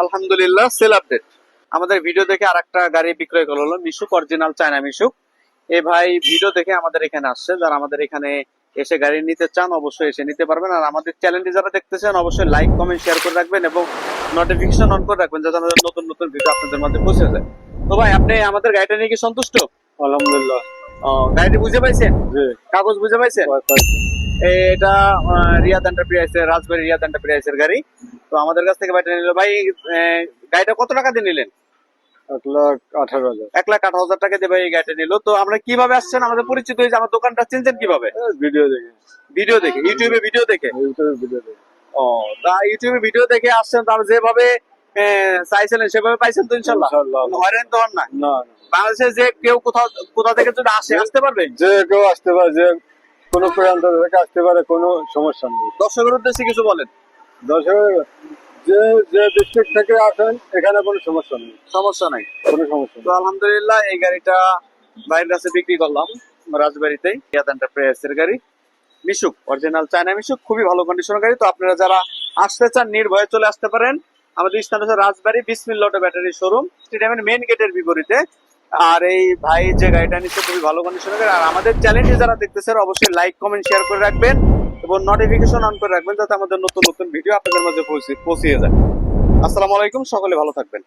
আলহামদুলিল্লাহ sell update আমাদের video দেখে আর একটা গাড়ি বিক্রয় করা হলো মিশুক অরিজিনাল চায়না মিশুক। এ ভাই ভিডিও দেখে আমাদের এখানে আসছে। যারা আমাদের এখানে এসে গাড়ি নিতে চান অবশ্যই এসে নিতে পারবেন। আর আমাদের চ্যানেলটি যারা দেখতেছেন অবশ্যই লাইক কমেন্ট শেয়ার করে রাখবেন এবং নোটিফিকেশন অন করে রাখবেন যাতে আমাদের নতুন নতুন ভিডিও আপনাদের মধ্যে পৌঁছে যায়। তো ভাই আপনি আমাদের গাড়িটা নিয়ে কি সন্তুষ্ট? আলহামদুলিল্লাহ। গাড়িটি বুঝে পাইছেন? জি। কাগজ বুঝে পাইছেন? এটা রিয়াদ এন্টারপ্রাইজের রাজবাড়ি রিয়াদ এন্টারপ্রাইজের গাড়ি। তো আমাদের কাছ থেকে বাইটা নিল। ভাই গাড়িটা কত টাকা দিয়ে নিলেন? এক লাখ আঠারো হাজার। এক লাখ আঠারো হাজার টাকা দিয়ে ভাই এই গাড়িটা নিল। তো আমরা কীভাবে আসছেন? আমাদের পরিচিত হয়েছে আমার দোকানটা চিনছেন কীভাবে? ভিডিও দেখে। ভিডিও দেখে ইউটিউবে ভিডিও দেখে। ইউটিউবে ভিডিও দেখে। ও তা ইউটিউবে ভিডিও দেখে আসছেন তার যেভাবে চাইছিলেন সেভাবে পাইছেন তো ইনশাল্লাহ? ইনশাআল্লাহ। হয়রান তো হন না। বাংলাদেশে যে কেউ কোথাও কোথা থেকে যদি আসে আসতে পারবে? যে কেউ আসতে পারে যে কোনো প্রান্ত থেকে আসতে পারে কোনো সমস্যা নেই। দর্শকের উদ্দেশ্যে কিছু বলেন। দর্শক যে যে ডিস্ট্রিক্ট থেকে আসেন এখানে কোনো সমস্যা নেই। সমস্যা নাই। কোনো সমস্যা তো আলহামদুলিল্লাহ এই গাড়িটা বাইরের কাছে বিক্রি করলাম রাজবাড়িতেই ইয়াদ এন্টারপ্রাইজের গাড়ি। মিশুক অরিজিনাল চায়না মিশুক খুবই ভালো কন্ডিশনের গাড়ি। তো আপনারা যারা আসতে চান নির্ভয়ে চলে আসতে পারেন। আমাদের স্থান হচ্ছে Rajbari Bismillah auto battery showroom. স্টেডিয়ামের মেন গেটের বিপরীতে আর এই ভাই যে গাড়িটা নিচ্ছে খুবই ভালো কন্ডিশনের গাড়ি আর আমাদের চ্যানেলটি যারা দেখতেছেন অবশ্যই লাইক কমেন্ট শেয়ার করে রাখবেন এবং নোটিফিকেশন অন করে রাখবেন যাতে আমাদের নতুন নতুন ভিডিও আপনাদের মধ্যে পৌঁছে, পৌঁছিয়ে যায়। আসসালামু আলাইকুম, সকলে ভালো থাকবেন।